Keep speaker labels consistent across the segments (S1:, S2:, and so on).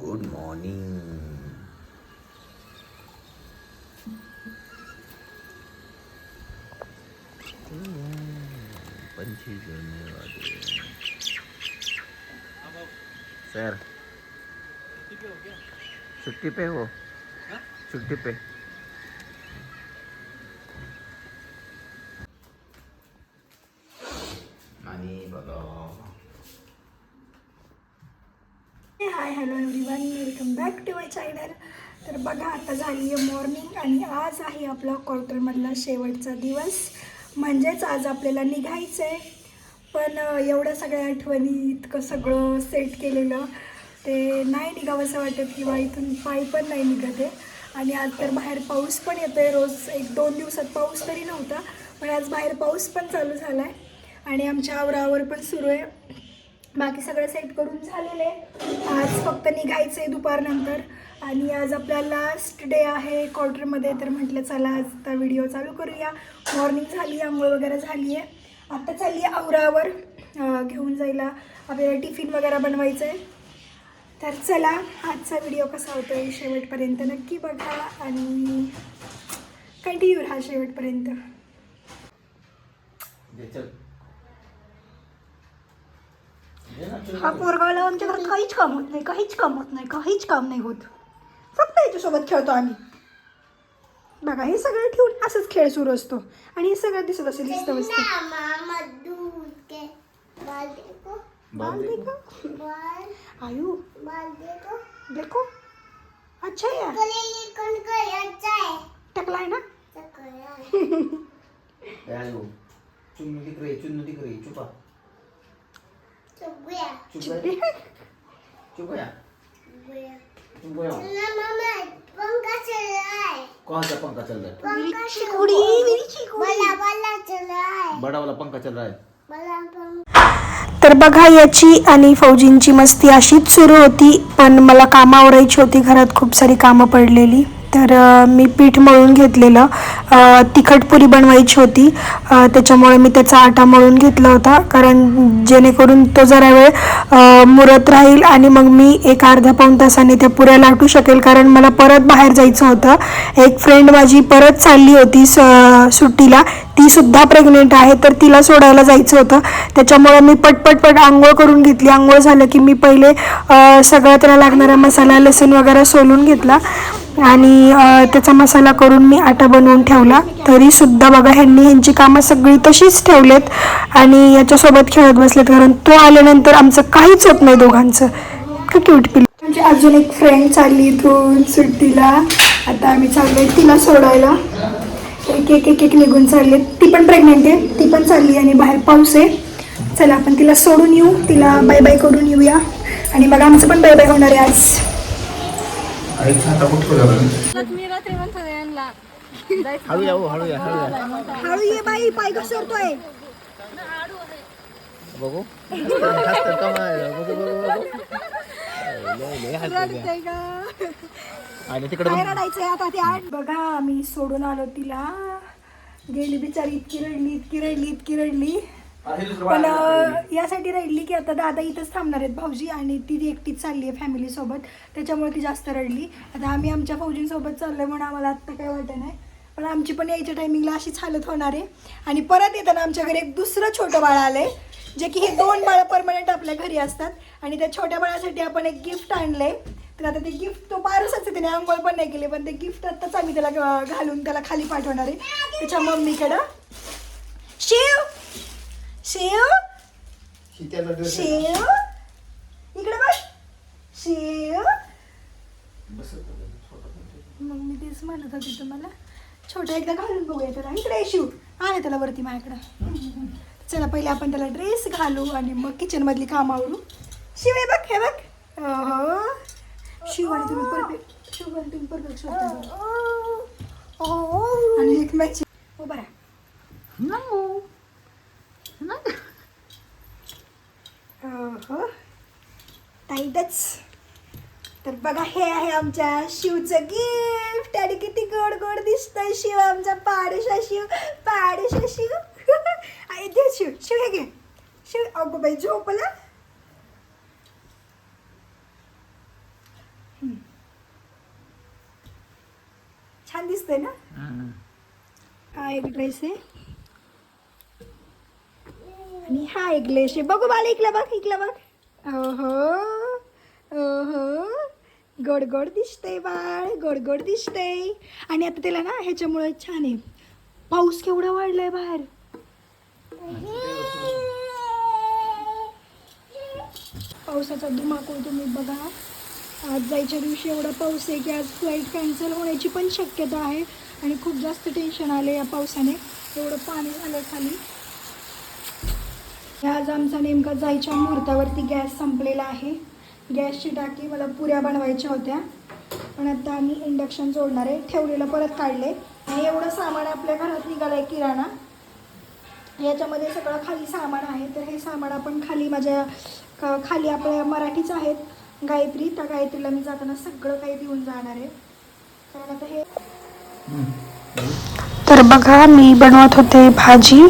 S1: Good morning पंछी चढ़ने वाले सर छुट्टी पे हो छुट्टी पे आणि बघा
S2: hi hello everyone welcome back to my channel तर बघा आता झाली आहे मॉर्निंग आणि आज आहे आपला क्वार्टरमधला शेवटचा दिवस. म्हणजेच आज आपल्याला निघायचं आहे पण एवढ्या सगळ्या आठवणी इतकं सगळं सेट केलेलं ते नाही निघावंसं वाटत किंवा इथून पायी पण नाही निघत आहे. आणि आज तर बाहेर पाऊस पण येतो आहे रोज एक दोन दिवसात पाऊस तरी नव्हता पण आज बाहेर पाऊस पण चालू झाला आहे आणि आमच्या आवरावर पण सुरू आहे. बाकी सगळं सेट करून झालेलं आहे. आज फक्त निघायचं आहे दुपारनंतर. आणि आज आपला लास्ट डे आहे. क्वार्टरमध्ये तर म्हटलं चला आजचा व्हिडिओ चालू करूया. मॉर्निंग झाली आंघोळ वगैरे झाली आहे. आता चालली आहे आवरावर घेऊन जायला. आपल्याला टिफिन वगैरे बनवायचं आहे तर चला आजचा व्हिडिओ कसा होतो आहे शेवटपर्यंत नक्की बघा आणि कंटिन्यू राहा शेवटपर्यंत. हा पोरगावला आमच्या घरात काहीच काम होत नाही काहीच काम होत नाही काहीच काम नाही होत. फक्त याच्यासोबत खेळतो आम्ही. बघा हे सगळं ठेवून असंच खेळ सुरू असतो. आणि हे सगळं दिसत असेल दिसतं आयु. देखो. अच्छा है टकला है ना.
S1: चुन्नू चुपा. चुप गया चुप गया चुप गया कौन सा पंखा चल रहा है बड़ा वाला पंखा चल रहा है
S2: तर बघा याची आणि फौजींची मस्ती अशीच सुरू होती पण मला कामं आवरायची होती घरात खूप सारी कामं पडलेली. तर मी पीठ मळून घेतलेलं. तिखट पुरी बनवायची होती. त्याच्यामुळे मी त्याचा आटा मळून घेतला होता. कारण जेणेकरून तो जरा वेळ मुरत राहील आणि मग मी एक अर्धा पाऊण तासाने त्या पुऱ्या लाटू शकेल. कारण मला परत बाहेर जायचं होतं. एक फ्रेंड माझी परत चालली होती स सुट्टीला. ती सुद्धा प्रेग्नेंट आहे तर तिला सोडायला जायचं होतं. त्याच्यामुळे मी पटपट पट आंघोळ करून घेतली. आंघोळ झालं की मी पहिले अ, त्याला लागणारा मसाला लसूण वगैरे सोलून घेतला. आणि त्याचा मसाला करून मी आटा बनवून ठेवला. तरी सुद्धा बघा ह्यांनी ह्यांची कामं सगळी तशीच ठेवलेत. आणि याच्यासोबत खेळत बसलेत कारण तो आल्यानंतर आमचं काहीच होत नाही दोघांचं. का क्यूट पिल म्हणजे अजून एक फ्रेंड चालली इथून सुट्टीला. आता आम्ही चाललोय तिला सोडायला. एक एक एक एक निघून चालले. ती पण प्रेग्नेंट आहे. ती पण चालली आणि बाहेर पाऊस आहे. चला आपण तिला सोडून येऊ. तिला बाय बाय करून येऊया. आणि मग आमचं पण बाय बाय होणार आहे आज.
S1: हळू या हो, हळू या हळू या
S2: हळू ये बाई पाय घसरतोय.
S1: बघू. हसतात का? माय? बघू, बघू, बघू. लय, लय हसतात या. आणि तिकडे
S2: काय रडायचंय आता ते आठ बघा मी सोडून आलो तिला. गेली बिचारी इतकी रडली इतकी रडली इतकी रडली. पण अं, यासाठी रडली की आता दादा इथंच थांबणार आहेत भाऊजी आणि ती एकटीच चालली आहे फॅमिली सोबत. त्याच्यामुळे ती जास्त रडली. आता आम्ही आमच्या भाऊजींसोबत चाललोय म्हणून आम्हाला आत्ता काय वाटत नाही. पण आमची पण यायच्या टायमिंगला अशीच हालत होणार आहे. आणि परत येताना आमच्या घरी एक दुसरं छोटं बाळ आलंय जे की हे दोन बाळं परमनंट आपल्या घरी असतात. आणि त्या छोट्या बाळासाठी आपण एक गिफ्ट आणलंय. तर आता ते गिफ्ट तो पारसच आहे त्याने आंघोळ पण नाही केली पण ते गिफ्ट आत्ताच आम्ही त्याला घालून त्याला खाली पाठवणार आहे. त्याच्या मम्मीकडं. शिव! शिव. शिव. इकडे बस. शिव. मग मी तेच म्हणत होते तुम्हाला. छोटा एकदा घालून बघूया त्याला इकडे ये शिव. आहे त्याला वरती माझ्याकडं. चला पहिले आपण त्याला ड्रेस घालू आणि मग किचन मधली काम आवडू शिव हे बघ हे बघ. अहो. शिव आणि तुम्ही परफेक्ट शिव आणि तुम्ही परफेक्ट शोधता आणि एक मॅच हो बरं हो टाईटच तर बघा हे आहे आमच्या शिवचं गिफ्ट आणि किती गोड गोड दिसतंय शिव आमचा पाडूशा शिव पाडूशा शिव. दे शिव शिव हे घे. शिव अगो बाई झोपला? छान दिसतंय ना. हा एक ड्रेस आहे. आणि हा एक ड्रेस आहे. बघू बाल इकला बघ इकला बघ. ओहो गोड गोड दिसतंय बाळ गोड गोड दिसतंय. आणि आता त्याला ना ह्याच्यामुळे छान आहे. पाऊस केवढा वाढलाय बाहेर. पावसाचा धुमाकूळ तुम्ही बघा. आज जायच्या दिवशी एवढा पाऊस आहे की आज फ्लाईट कॅन्सल होण्याची पण शक्यता आहे. आणि खूप जास्त टेन्शन आले या पावसाने. एवढं पाणी झालं खाली. आज आमचा नेमका जायच्या मुहूर्तावरती गॅस संपलेला आहे. गॅसची टाकी मला पुऱ्या बनवायच्या होत्या. पण आता आम्ही इंडक्शन जोडणार आहे. ठेवलेलं परत काढले आणि एवढं सामान आपल्या घरात निघालं आहे किराणा. याच्यामध्ये सगळं खाली सामान आहे. तर हे सामान आपण खाली माझ्या खाली आपल्या मराठीच आहेत. गायत्री. त्या गायत्रीला मी जाताना सगळं काही देऊन जाणार आहे. कारण आता हे तर बघा मी बनवत होते भाजी.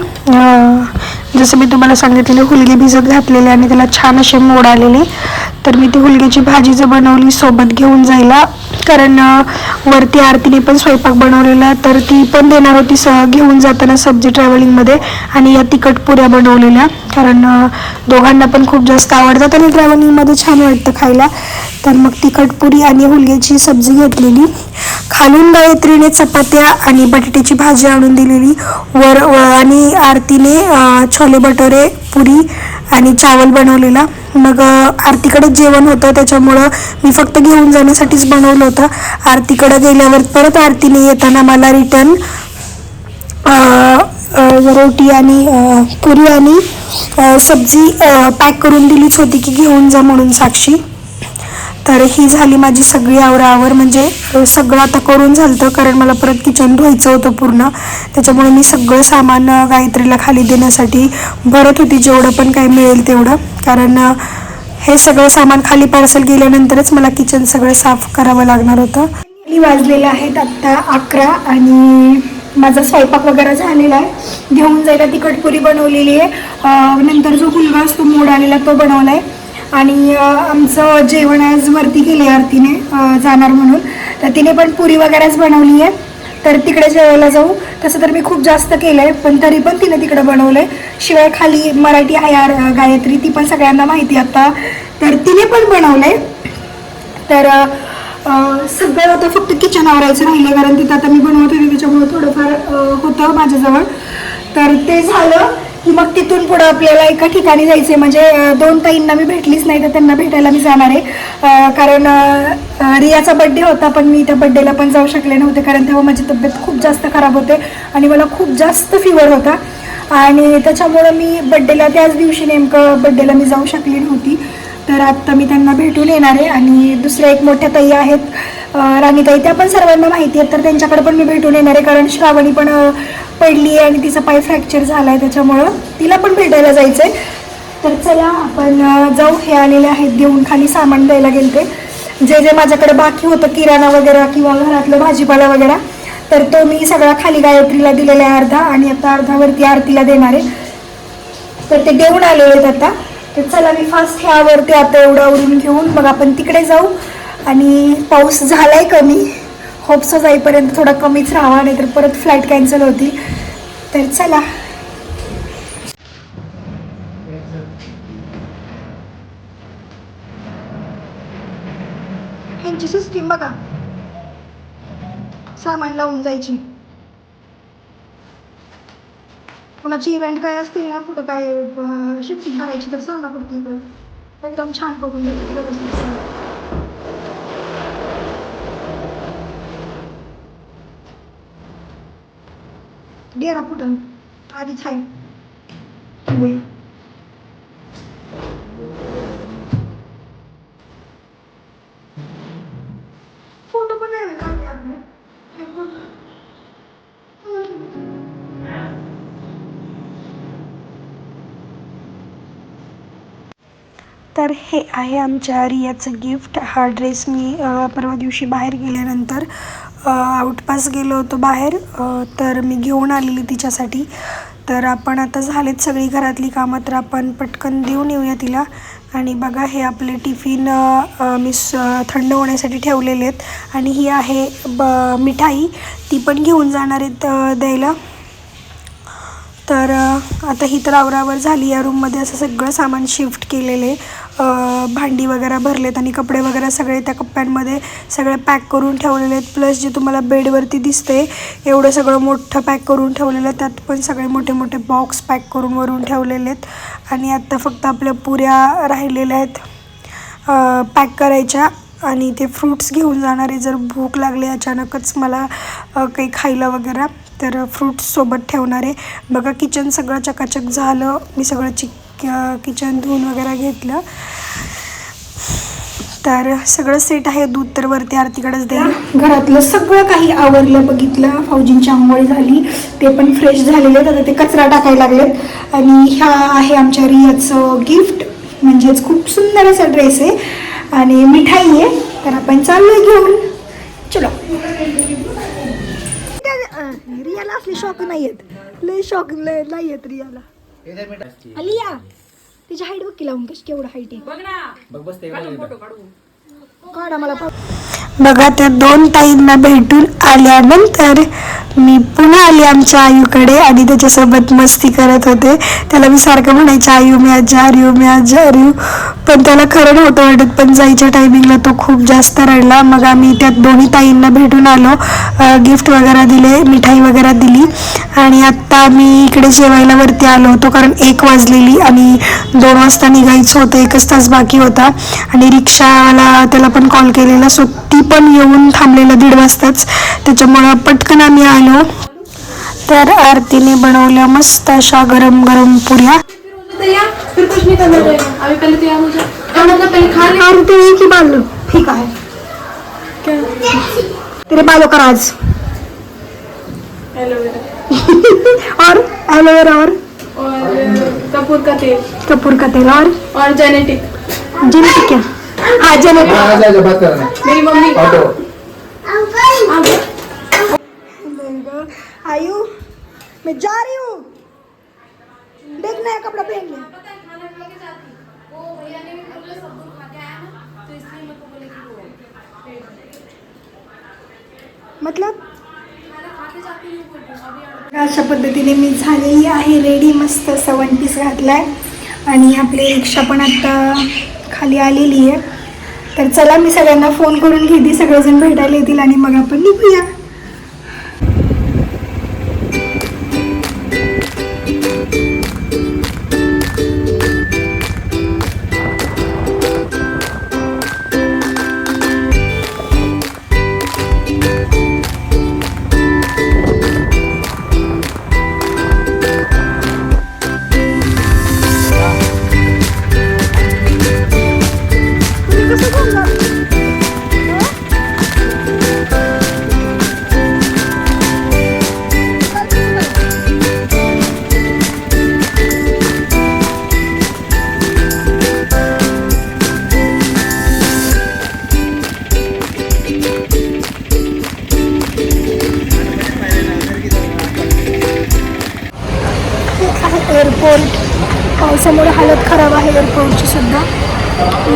S2: जसं मी तुम्हाला सांगितलेले हुलगी भिजत घातलेले आणि त्याला छान असे मोड आलेले. तर मी ती हुलग्याची भाजी जर बनवली सोबत घेऊन जायला. कारण वरती आरतीने पण स्वयंपाक बनवलेला तर ती पण देणार होती स घेऊन जाताना सब्जी ट्रॅव्हलिंगमध्ये आणि या तिखट पुऱ्या बनवलेल्या. कारण दोघांना पण खूप जास्त आवडतात आणि ट्रॅव्हलिंगमध्ये छान वाटतं खायला. तर मग तिखट पुरी आणि हुलग्याची सब्जी घेतलेली. खालून गायत्रीने चपात्या आणि बटाट्याची भाजी आणून दिलेली. वर व- आणि आरतीने छोले भटोरे पुरी आणि चावल बनवलेला. मग अं, आरतीकडे जेवण होतं त्याच्यामुळं मी फक्त घेऊन जाण्यासाठीच बनवलं होतं. आरतीकडे गेल्यावर परत आरतीने येताना मला रिटर्न रोटी आणि पुरी आणि सब्जी पॅक करून दिलीच होती की घेऊन जा म्हणून साक्षी. तर ही झाली माझी सगळी आवरावर. म्हणजे सगळं आता करून झालं होतं कारण मला परत किचन धुवायचं होतं पूर्ण. त्याच्यामुळे मी सगळं सामान गायत्रीला खाली देण्यासाठी भरत होती. जेवढं पण काही मिळेल तेवढं. कारण हे सगळं सामान खाली पार्सल गेल्यानंतरच मला किचन सगळं साफ करावं लागणार होतं. मी आहेत आत्ता अकरा आणि माझा स्वयंपाक वगैरे झालेला आहे. घेऊन जायला तिखटपुरी बनवलेली आहे. नंतर जो मुलगा असतो मोड आलेला तो बनवला आहे आणि आमचं जेवण आज वरती केले आरतीने जाणार म्हणून. तर तिने पण पुरी वगैरेच बनवली आहे. तर तिकडे जेवायला जाऊ. तसं तर मी खूप जास्त केलं आहे पण तरी पण तिने तिकडे बनवलं आहे शिवाय खाली मराठी आहे आर गायत्री ती पण सगळ्यांना माहिती आता. तर तिने पण बनवलं आहे तर सगळं आता फक्त किचन आवरायचं राहिलं कारण तिथं आता मी बनवत होते त्याच्यामुळे थोडंफार होतं माझ्याजवळ. तर ते झालं. की मग तिथून पुढं आपल्याला एका ठिकाणी जायचं म्हणजे दोन ताईंना मी भेटलीच नाही तर त्यांना भेटायला मी जाणार आहे. कारण रियाचा बड्डे होता पण मी त्या बड्डेला पण जाऊ शकले नव्हते कारण तेव्हा माझी तब्येत खूप जास्त खराब होते आणि मला खूप जास्त फिवर होता. आणि त्याच्यामुळं मी बड्डेला त्याच दिवशी नेमकं बड्डेला मी जाऊ शकली नव्हती. तर आत्ता मी त्यांना भेटून येणार आहे. आणि दुसऱ्या एक मोठ्या ताई आहेत राणीताई त्या पण सर्वांना माहिती आहेत तर त्यांच्याकडे पण मी भेटून येणार आहे. कारण श्रावणी पण पडली आहे आणि तिचा पाय फ्रॅक्चर झाला आहे त्याच्यामुळं तिला पण भेटायला जायचं आहे तर चला आपण जाऊ. हे आलेले आहेत. देऊन खाली सामान द्यायला गेलते. जे जे माझ्याकडे बाकी होतं किराणा वगैरे किंवा घरातलं भाजीपाला वगैरे तर तो मी सगळा खाली गायत्रीला दिलेला आहे अर्धा आणि आता अर्धावरती आरतीला देणार आहे. तर ते देऊन आलेले आहेत आता. तर चला मी फास्ट ह्यावरती आता एवढं आवरून घेऊन मग आपण तिकडे जाऊ. आणि पाऊस झाला आहे कमी होप्स जाईपर्यंत थोडा कमीच राहावा नाहीतर परत फ्लाईट कॅन्सल होती. तर चला. ह्यांची सिस्टीम बघा. सामान लावून जायची. कोणाची इव्हेंट काय असते ना कुठं काय शिफ्टिंग करायची तर सांगा कुठे एकदम छान करून व्यवस्थित डेरा कुठं आधीच आहे फोटो पण काढले आपले हे तर हे आहे आमच्या रियाचं गिफ्ट हा ड्रेस मी परवा दिवशी बाहेर गेल्यानंतर आउटपास गेलो होतो बाहेर. तर मी घेऊन आलेली तिच्यासाठी. तर आपण आता झालेत सगळी घरातली कामं तर आपण पटकन देऊन येऊया तिला. आणि बघा हे आपले टिफिन मी थंड होण्यासाठी ठेवलेले आहेत. आणि ही आहे ब मिठाई. ती पण घेऊन जाणार आहेत द्यायला. तर आता ही तर आवरावर झाली. या रूममध्ये असं सगळं सामान शिफ्ट केलेले आहे. भांडी वगैरे भरलेत आणि कपडे वगैरे सगळे त्या कप्प्यांमध्ये सगळे पॅक करून ठेवलेले आहेत. प्लस जे तुम्हाला बेडवरती दिसते एवढं सगळं मोठं पॅक करून ठेवलेलं आहे. त्यात पण सगळे मोठे मोठे बॉक्स पॅक करून वरून ठेवलेले आहेत. आणि आत्ता फक्त आपल्या पुऱ्या राहिलेल्या आहेत पॅक करायच्या. आणि ते फ्रूट्स घेऊन जाणारे जर भूक लागली अचानकच मला काही खायला वगैरे तर फ्रूट्ससोबत ठेवणारे बघा किचन सगळं चकाचक झालं. मी सगळं चिक किचन धुवून वगैरे घेतलं. तर सगळं सेट आहे. दूध तर वरती आरतीकडेच देईल. घरातलं सगळं काही आवरलं बघितलं. फौजींची आंघोळी झाली. ते पण फ्रेश झालेले आहेत. आता ते कचरा टाकायला लागलेत. आणि ह्या आहे आमच्या रियाचं गिफ्ट म्हणजेच खूप सुंदर असा ड्रेस आहे. आणि मिठाई आहे. तर आपण चाललोय घेऊन. चलो. रियाला असले शॉक नाही आहेत लय शॉक नाही आहेत रियाला. अलिया तिची हाईट बघ की लावून कशी केवढं हाईट आहे. काढा मला बघा त्या दोन ताईंना भेटून आल्यानंतर मी पुन्हा आली आमच्या आयूकडे आणि त्याच्यासोबत मस्ती करत होते. त्याला मी सारखं म्हणायचं आयू मी आज जा मी आज जा पण त्याला खरं नव्हतं वाटत पण जायच्या टायमिंगला तो खूप जास्त रडला. मग आम्ही त्या दोन्ही ताईंना भेटून आलो. गिफ्ट वगैरे दिले मिठाई वगैरे दिली. आणि आत्ता मी इकडे जेवायला वरती आलो होतो कारण एक वाजलेली आणि दोन वाजता निघायचं होतं एकच तास बाकी होता. आणि रिक्षावाला त्याला पण कॉल केलेला सो ती पण येऊन थांबलेलं दीड वाजताच. त्याच्यामुळं पटकन आम्ही आलो. तर आरतीने बनवल्या मस्त अशा गरम गरम पुऱ्या. ठीक है तेरे बालों का राज और एलोवेरा और?
S3: और कपूर का तेल.
S2: कपूर का तेल और?
S3: और जेनेटिक
S2: जेनेटिक क्या?
S1: करना
S3: मेरी मम्मी.
S2: आयु मैं जा रही हूँ. देख नया कपड़ा पहन ले मतलब? अशा पद्धतीने मी झालेली आहे. रेडी मस्त असं वन पीस घातलाय. आणि आपली रिक्षा पण आता खाली आलेली आहे. तर चला मी सगळ्यांना फोन करून घेते. सगळेजण भेटायला येतील आणि मग आपण निघूया.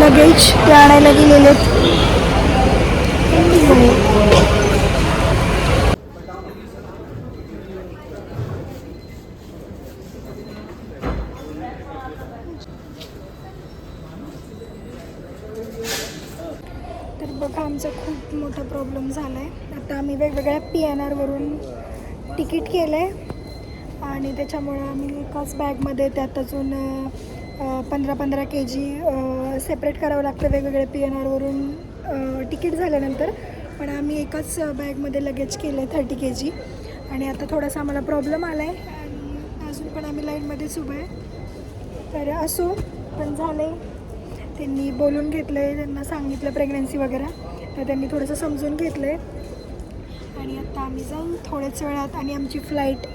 S2: लगेज ते आणायला गेलेले हो. तर बघा आमचा खूप मोठा प्रॉब्लेम झाला आहे आता आम्ही वेगवेगळ्या पी एन आरवरून तिकीट केलं आहे आणि त्याच्यामुळं आम्ही एकाच बॅगमध्ये त्यात अजून पंधरा पंधरा के जी सेपरेट करावं लागतं वेगवेगळ्या पी एन आरवरून तिकीट झाल्यानंतर पण आम्ही एकाच बॅगमध्ये लगेच केलं आहे थर्टी के जी आणि आता थोडासा आम्हाला प्रॉब्लेम आला आहे आणि अजून पण आम्ही लाईनमध्येच उभं आहे. तर असो पण झालं आहे त्यांनी बोलून घेतलं आहे त्यांना सांगितलं प्रेग्नन्सी वगैरे. तर त्यांनी थोडंसं समजून घेतलं आहे आणि आता आम्ही जाऊ थोड्याच वेळात. आणि आमची फ्लाईट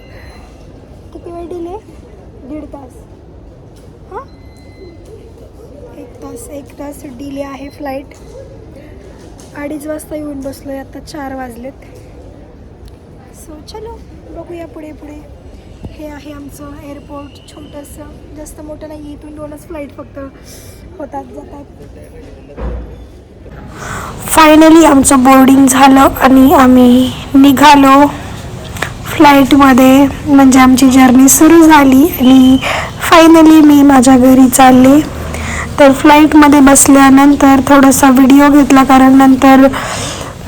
S2: किती वेळ डिले दीड तास. हां? एक तास एक तास डिले आहे फ्लाईट अडीच वाजता येऊन बसलो आहे आता चार वाजलेत. सो चलो बघूया पुढे पुढे.
S4: हे आहे आमचं एअरपोर्ट छोटंसं. जास्त मोठं नाही आहे इथून दोनच फ्लाईट फक्त होतात जातात. फायनली आमचं बोर्डिंग झालं आणि आम्ही निघालो फ्लाईटमध्ये म्हणजे आमची जर्नी सुरू झाली आणि फायनली मी माझ्या घरी चालले. तर फ्लाईटमध्ये बसल्यानंतर थोडासा व्हिडिओ घेतला कारण नंतर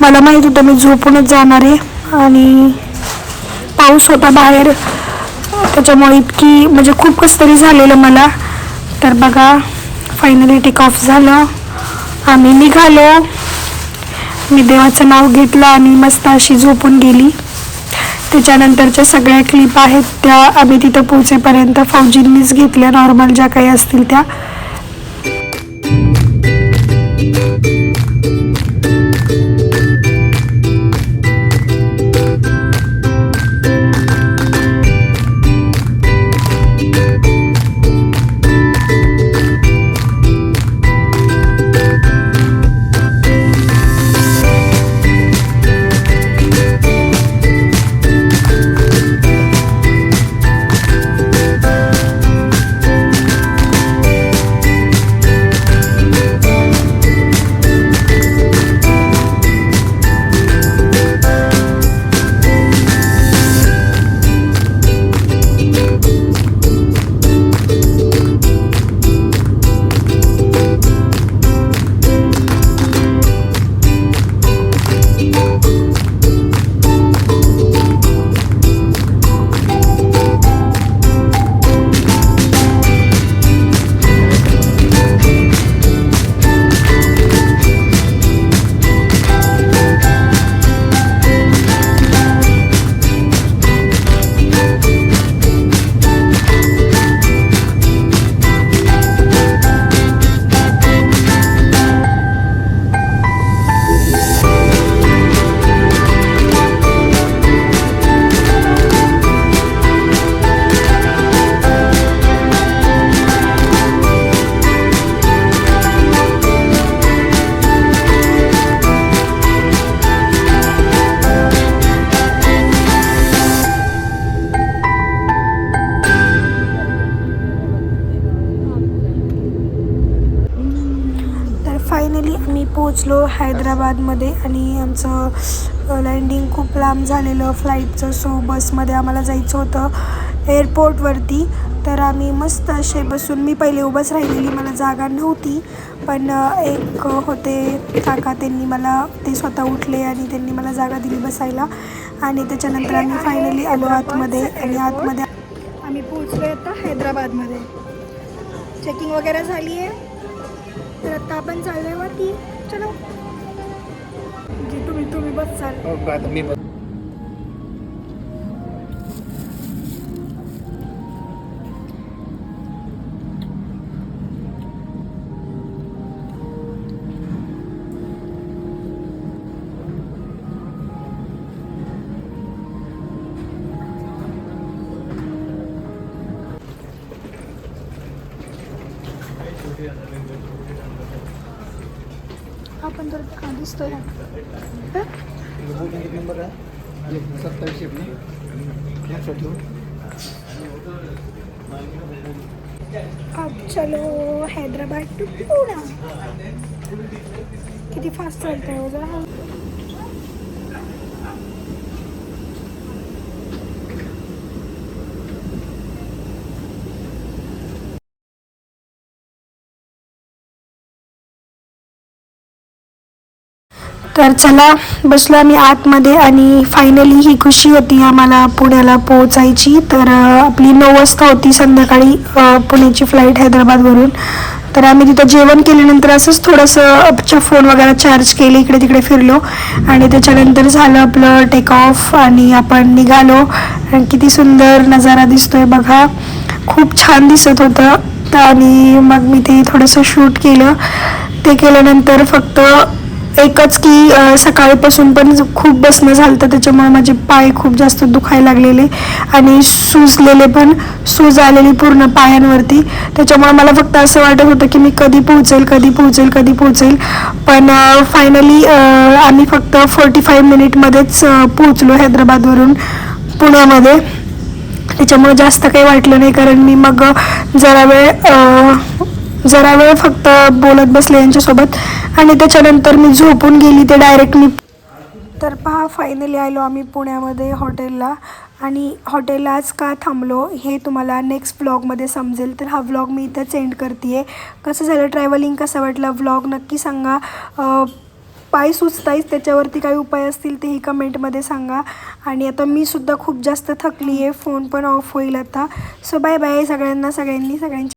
S4: मला माहीत होतं मी झोपूनच जाणार आहे आणि पाऊस होता बाहेर. त्याच्यामुळे इतकी म्हणजे खूप कसं तरी झालेलं मला. तर बघा फायनली टेक ऑफ झालं. आम्ही निघालो. मी देवाचं नाव घेतलं आणि मस्त अशी झोपून गेली. त्याच्यानंतरच्या सगळ्या क्लिप आहेत त्या आम्ही तिथं पोहोचेपर्यंत फौजींनीच घेतल्या. नॉर्मल ज्या काही असतील त्या. हैदराबादमध्ये आणि आमचं लँडिंग खूप लांब झालेलं फ्लाईटचं सो बसमध्ये आम्हाला जायचं होतं एअरपोर्टवरती तर आम्ही मस्त असे बसून मी पहिले उभंच राहिलेली मला जागा नव्हती. पण एक होते काका त्यांनी मला ते स्वतः उठले आणि त्यांनी मला जागा दिली बसायला. आणि त्याच्यानंतर आम्ही फायनली आलो आतमध्ये आणि आतमध्ये आम्ही पोहोचलो आता हैदराबादमध्ये. चेकिंग वगैरे झाली आहे तर आता आपण चाललोय वरती. चलो. तुम्ही बसाल. बस
S1: हो, आता मी
S4: बस असतो हा?
S1: नंबर आहे सत्तावीसशे
S4: अब चलो हैदराबाद टू पुणे. किती फास्ट चालतंय हो जरा तर चला बसलो आम्ही आतमध्ये आणि फायनली ही खुशी होती आम्हाला पुण्याला पोहोचायची. तर आपली नऊ वाजता होती संध्याकाळी पुण्याची फ्लाईट हैदराबादवरून. तर आम्ही तिथं जेवण केल्यानंतर असंच थोडंसं आमच्या फोन वगैरे चार्ज केले इकडे तिकडे फिरलो. आणि त्याच्यानंतर झालं आपलं टेक ऑफ आणि आपण निघालो. आणि किती सुंदर नजारा दिसतोय बघा. खूप छान दिसत होतं. आणि मग मी ते थोडंसं शूट केलं. ते केल्यानंतर फक्त एकच की सकाळीपासून पण खूप बसणं झालं तर त्याच्यामुळे माझे पाय खूप जास्त दुखायला लागलेले आणि सुजलेले पण सूज आलेली पूर्ण पायांवरती. त्याच्यामुळे मला फक्त असं वाटत होतं की मी कधी पोहोचेल कधी पोहोचेल कधी पोहोचेल. पण फायनली आम्ही फक्त फोर्टी फाईव्ह मिनिटमध्येच पोहोचलो हैदराबादवरून पुण्यामध्ये. त्याच्यामुळे जास्त काही वाटलं नाही कारण मी मग जरा वेळ जरा वेळ फक्त बोलत बसले यांच्यासोबत. आणि त्याच्यानंतर मी झोपून गेली ते डायरेक्ट मी तर पहा फायनली आलो आम्ही पुण्यामध्ये हॉटेलला. आणि हॉटेलला आज का थांबलो हे तुम्हाला नेक्स्ट व्लॉगमध्ये समजेल. तर हा व्लॉग मी इथंच एंड करते आहे कसं झालं ट्रॅव्हलिंग कसं वाटलं व्लॉग नक्की सांगा. पाय सुचताईच त्याच्यावरती काही उपाय असतील तेही कमेंटमध्ये सांगा. आणि आता मी सुद्धा खूप जास्त थकली आहे फोन पण ऑफ होईल आता. सो बाय बाय सगळ्यांना सगळ्यांनी सगळ्यांची